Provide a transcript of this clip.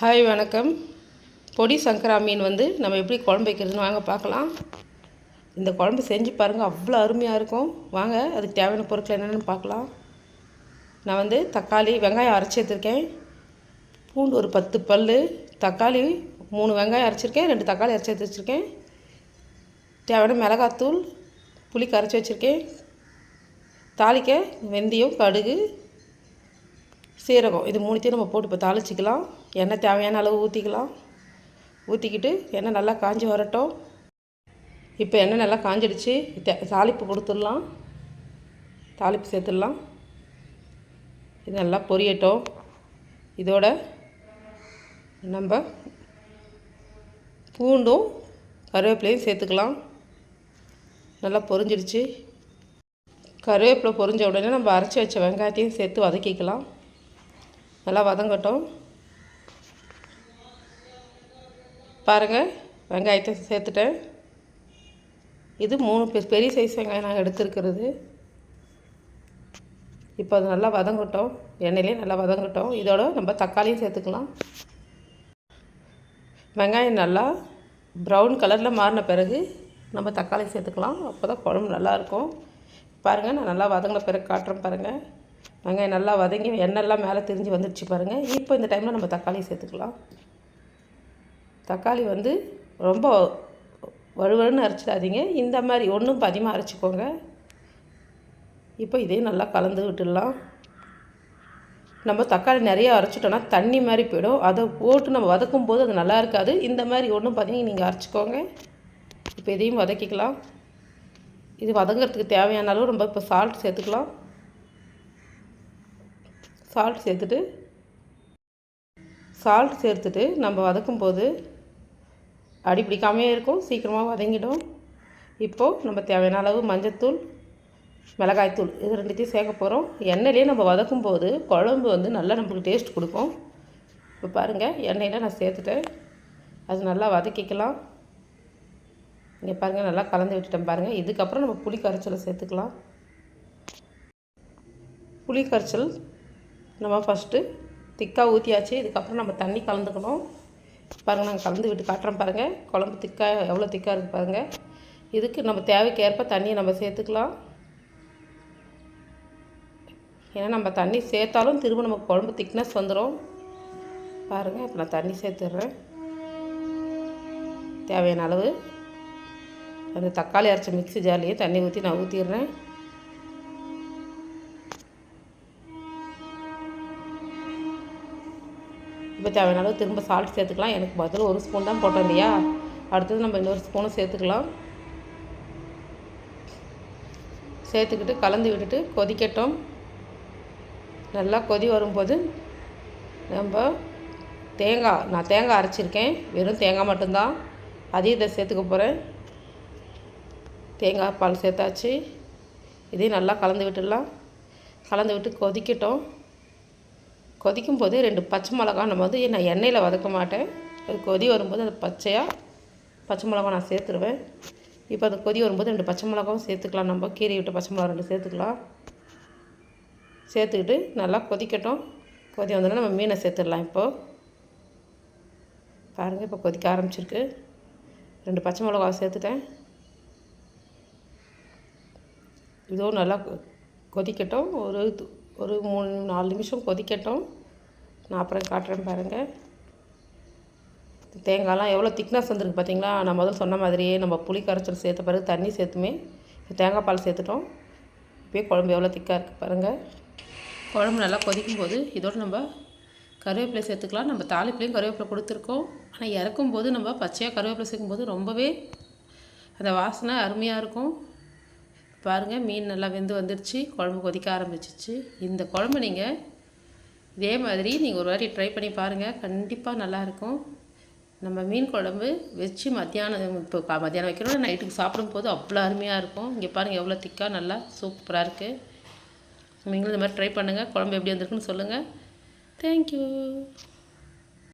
Hi வணக்கம். பொடி சங்கரா மீன் வந்து நம்ம எப்படி குழம்பு வைக்கிறதுன்னு வாங்க பார்க்கலாம். இந்த குழம்பு செஞ்சு பாருங்கள் அவ்வளோ அருமையாக இருக்கும். வாங்க அதுக்கு தேவையான பொருட்கள் என்னென்னு பார்க்கலாம். நான் வந்து தக்காளி வெங்காயம் அரைச்சி எடுத்திருக்கேன். பூண்டு ஒரு பத்து பல் தக்காளி மூணு வெங்காயம் அரைச்சிருக்கேன் ரெண்டு தக்காளி அரைச்சி எடுத்து வச்சுருக்கேன். தேவையான மிளகாத்தூள் புளி கரைச்சி வச்சுருக்கேன். தாளிக்க வெந்தயம் கடுகு சீரகம் இது மூணுத்தையும் நம்ம போட்டு இப்போ தாளிச்சிக்கலாம். எண்ணெய் தேவையான அளவு ஊற்றிக்கலாம் ஊற்றிக்கிட்டு எண்ணெய் நல்லா காஞ்சி வரட்டும். இப்போ எண்ணெய் நல்லா காஞ்சிடுச்சு. தாளிப்பு கொடுத்துடலாம். தாளிப்பு சேர்த்துடலாம். இது நல்லா பொரியட்டும். இதோட நம்ம பூண்டும் கருவேப்பிலையும் சேர்த்துக்கலாம். நல்லா பொரிஞ்சிடுச்சு. கருவேப்பிலை பொரிஞ்ச உடனே நம்ம அரைச்சி வச்ச வெங்காயத்தையும் சேர்த்து வதக்கிக்கலாம். நல்லா வதங்கட்டும். பாருங்கள் வெங்காயத்தை சேர்த்துட்டேன். இது மூணு பெ பெரிய சைஸ் வெங்காயம் நாங்கள் எடுத்துருக்கிறது. இப்போ அது நல்லா வதங்கட்டும். எண்ணெயிலே நல்லா வதங்கட்டும். இதோட நம்ம தக்காளியும் சேர்த்துக்கலாம். வெங்காயம் நல்லா ப்ரௌன் கலரில் மாறின பிறகு நம்ம தக்காளி சேர்த்துக்கலாம். அப்போ தான் குழம்பு நல்லாயிருக்கும் பாருங்கள் நான் நல்லா வதங்கின பிறகு காட்டுறேன் பாருங்கள் வெங்காயம் நல்லா வதங்கி எண்ணெய்லாம் மேலே திரிஞ்சு வந்துடுச்சு பாருங்கள் இப்போ இந்த டைமில் நம்ம தக்காளி சேர்த்துக்கலாம். தக்காளி வந்து ரொம்ப வழுவழுன்னு அரைச்சிடாதீங்க. இந்த மாதிரி ஒன்றும் பதிமாக அரைச்சிக்கோங்க. இப்போ இதையும் நல்லா கலந்து விட்டுடலாம். நம்ம தக்காளி நிறையா அரைச்சிட்டோன்னா தண்ணி மாதிரி போயிடும். அதை போட்டு நம்ம வதக்கும் போது அது நல்லா இருக்காது. இந்த மாதிரி ஒன்றும் பார்த்தீங்கன்னா நீங்கள் அரைச்சிக்கோங்க. இப்போ இதையும் வதக்கிக்கலாம். இது வதங்கிறதுக்கு தேவையான அளவு நம்ம இப்போ சால்ட் சேர்த்துக்கலாம். சால்ட் சேர்த்துட்டு சால்ட் சேர்த்துட்டு நம்ம வதக்கும் போது அடி பிடிக்காமே இருக்கும் சீக்கிரமாக வதங்கிடும். இப்போது நம்ம தேவையான அளவு மஞ்சத்தூள் மிளகாய்த்தூள் இது ரெண்டுத்தையும் சேர்க்க போகிறோம் எண்ணெயிலே நம்ம வதக்கும் போது குழம்பு வந்து நல்லா நம்மளுக்கு டேஸ்ட் கொடுக்கும். இப்போ பாருங்கள் எண்ணெயில் நான் சேர்த்துட்டேன். அது நல்லா வதக்கிக்கலாம். இங்கே பாருங்கள் நல்லா கலந்து விட்டுட்டேன் பாருங்கள் இதுக்கப்புறம் நம்ம புளி கரைச்சலை சேர்த்துக்கலாம். புளி கரைச்சல் நம்ம ஃபஸ்ட்டு திக்காக ஊற்றியாச்சு இதுக்கப்புறம் நம்ம தண்ணி கலந்துக்கணும். பாருங்கள் நாங்கள் கலந்து விட்டு காட்டுறோம் பாருங்கள் குழம்பு திக்காக எவ்வளோ திக்காக இருக்குது பாருங்கள் இதுக்கு நம்ம தேவைக்கு ஏற்ப தண்ணியை நம்ம சேர்த்துக்கலாம். ஏன்னா நம்ம தண்ணி சேர்த்தாலும் திரும்ப நமக்கு குழம்பு திக்னஸ் வந்துடும் பாருங்கள் இப்போ நான் தண்ணி சேர்த்துட்றேன். தேவையான அளவு. அந்த தக்காளி அரைச்ச மிக்ஸி ஜார்லேயே தண்ணி ஊற்றி நான் ஊற்றிடுறேன் இப்போ தேவையான அளவு திரும்ப சால்ட் சேர்த்துக்கலாம். எனக்கு பதில் ஒரு ஸ்பூன் தான் போட்டோம் இல்லையா அடுத்தது நம்ம இன்னொரு ஸ்பூனும் சேர்த்துக்கலாம். சேர்த்துக்கிட்டு கலந்து விட்டுட்டு கொதிக்கட்டும். நல்லா கொதி வரும்போது நம்ம தேங்காய் நான் தேங்காய் அரைச்சிருக்கேன். வெறும் தேங்காய் மட்டும்தான். அதையும் இதை சேர்த்துக்க போகிறேன் தேங்காய் பால் சேர்த்தாச்சு. இதையும் நல்லா கலந்து விட்டுடலாம். கலந்து விட்டு கொதிக்கட்டும். கொதிக்கும் போது ரெண்டு பச்சை மிளகா நம்ம வந்து நான் எண்ணெயில் வதக்க மாட்டேன். அது கொதி வரும்போது அது பச்சையாக பச்சை மிளகா நான் சேர்த்துருவேன். இப்போ அது கொதி வரும்போது ரெண்டு பச்சை மிளகாவும் சேர்த்துக்கலாம். நம்ம கீரை விட்டு பச்சை மிளகா ரெண்டு சேர்த்துக்கலாம். சேர்த்துக்கிட்டு நல்லா கொதிக்கட்டும். கொதி வந்தோடனே நம்ம மீனை சேர்த்துடலாம் இப்போது பாருங்கள் இப்போ கொதிக்க ஆரம்பிச்சிருக்கு. ரெண்டு பச்சை மிளகா சேர்த்துட்டேன். இதுவும் நல்லா கொதிக்கட்டும். ஒரு ஒரு மூணு நாலு நிமிஷம் கொதிக்கட்டும். நான் அப்புறம் காட்டுறேன் பாருங்கள் தேங்காய்லாம் எவ்வளோ திக்னஸ் வந்துருக்கு பார்த்தீங்களா? நான் முதல் சொன்ன மாதிரியே நம்ம புளி கரைச்சல் சேர்த்த பிறகு தண்ணி சேர்த்துமே தேங்காய் பால் சேர்த்துட்டோம். இப்போயே குழம்பு எவ்வளோ திக்காக இருக்குது பாருங்கள் குழம்பு நல்லா கொதிக்கும் போது இதோடு நம்ம கருவேப்பிலை சேர்த்துக்கலாம். நம்ம தாளிப்புலேயும் கருவேப்பிலை கொடுத்துருக்கோம். ஆனால் இறக்கும் போது நம்ம பச்சையாக கருவேப்பிலை சேர்க்கும்போது ரொம்பவே அந்த வாசனை அருமையாக இருக்கும். பாருங்கள் மீன் நல்லா வெந்து வந்துடுச்சு குழம்பு கொதிக்க ஆரம்பிச்சிச்சு. இந்த குழம்பு நீங்கள் இதே மாதிரி நீங்கள் ஒரு வாட்டி ட்ரை பண்ணி பாருங்கள் கண்டிப்பாக நல்லாயிருக்கும் நம்ம மீன் குழம்பு வச்சு மத்தியானம் இப்போ மத்தியானம் வைக்கணும் நைட்டுக்கு சாப்பிடும்போது அவ்வளோ அருமையாக இருக்கும். இங்கே பாருங்கள் எவ்வளோ திக்காக நல்லா சூப்பராக இருக்குது நீங்களும் இந்த மாதிரி ட்ரை பண்ணுங்கள் குழம்பு எப்படி வந்திருக்குன்னு சொல்லுங்கள் தேங்க்யூ